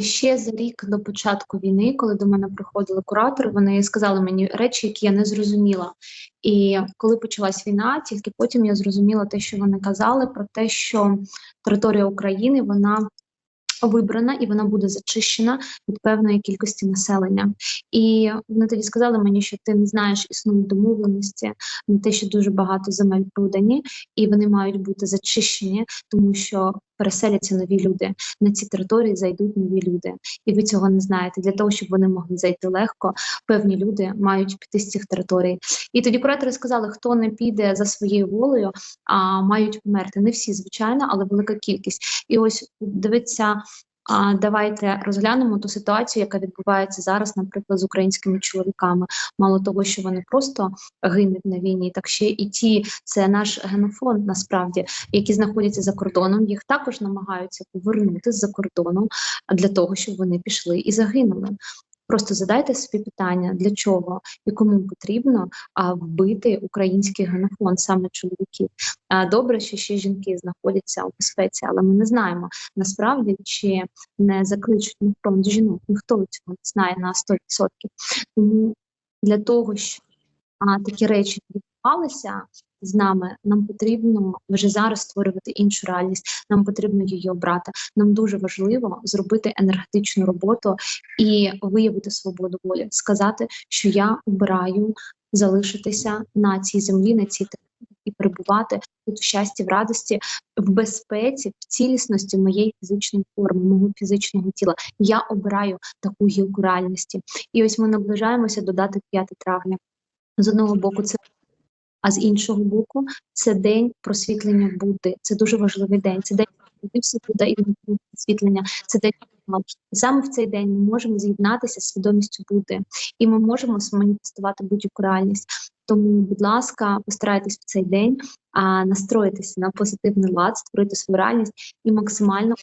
Ще за рік до початку війни, коли до мене приходили куратори, вони сказали мені речі, які я не зрозуміла. І коли почалась війна, тільки потім я зрозуміла те, що вони казали, про те, що територія України вона вибрана і вона буде зачищена від певної кількості населення. І вони тоді сказали мені, що ти не знаєш існують домовленості на те, що дуже багато земель продані, і вони мають бути зачищені, тому що переселяться нові люди. На ці території зайдуть нові люди, і ви цього не знаєте. Для того, щоб вони могли зайти легко, певні люди мають піти з цих територій. І тоді куратори сказали, хто не піде за своєю волею, а мають померти. Не всі, звичайно, але велика кількість. І ось дивиться. А давайте розглянемо ту ситуацію, яка відбувається зараз, наприклад, з українськими чоловіками. Мало того, що вони просто гинуть на війні, так ще і ті, це наш генофонд, насправді, які знаходяться за кордоном. Їх також намагаються повернути з-за кордону для того, щоб вони пішли і загинули. Просто задайте собі питання, для чого і кому потрібно а, вбити український генофонд, саме чоловіків. А, добре, що ще жінки знаходяться у безпеці, але ми не знаємо насправді чи не закличуть на фронт жінок. Ніхто цього не знає на 100%. Тому для того, щоб а, такі речі відбувалися з нами, нам потрібно вже зараз створювати іншу реальність. Нам потрібно її обрати. Нам дуже важливо зробити енергетичну роботу і виявити свободу волі, сказати, що я обираю залишитися на цій землі, на цій території і перебувати тут в щасті, в радості, в безпеці, в цілісності моєї фізичної форми, мого фізичного тіла. Я обираю таку гілку реальності. І ось ми наближаємося до дати 5 травня. З одного боку, це а з іншого боку, це день просвітлення Будди. Це дуже важливий день. Це день Будда і просвітлення. Це день саме в цей день ми можемо з'єднатися з свідомістю Будди, і ми можемо маніфестувати будь-яку реальність. Тому, будь ласка, постарайтесь в цей день а, настроїтися на позитивний лад, створити свою реальність і максимально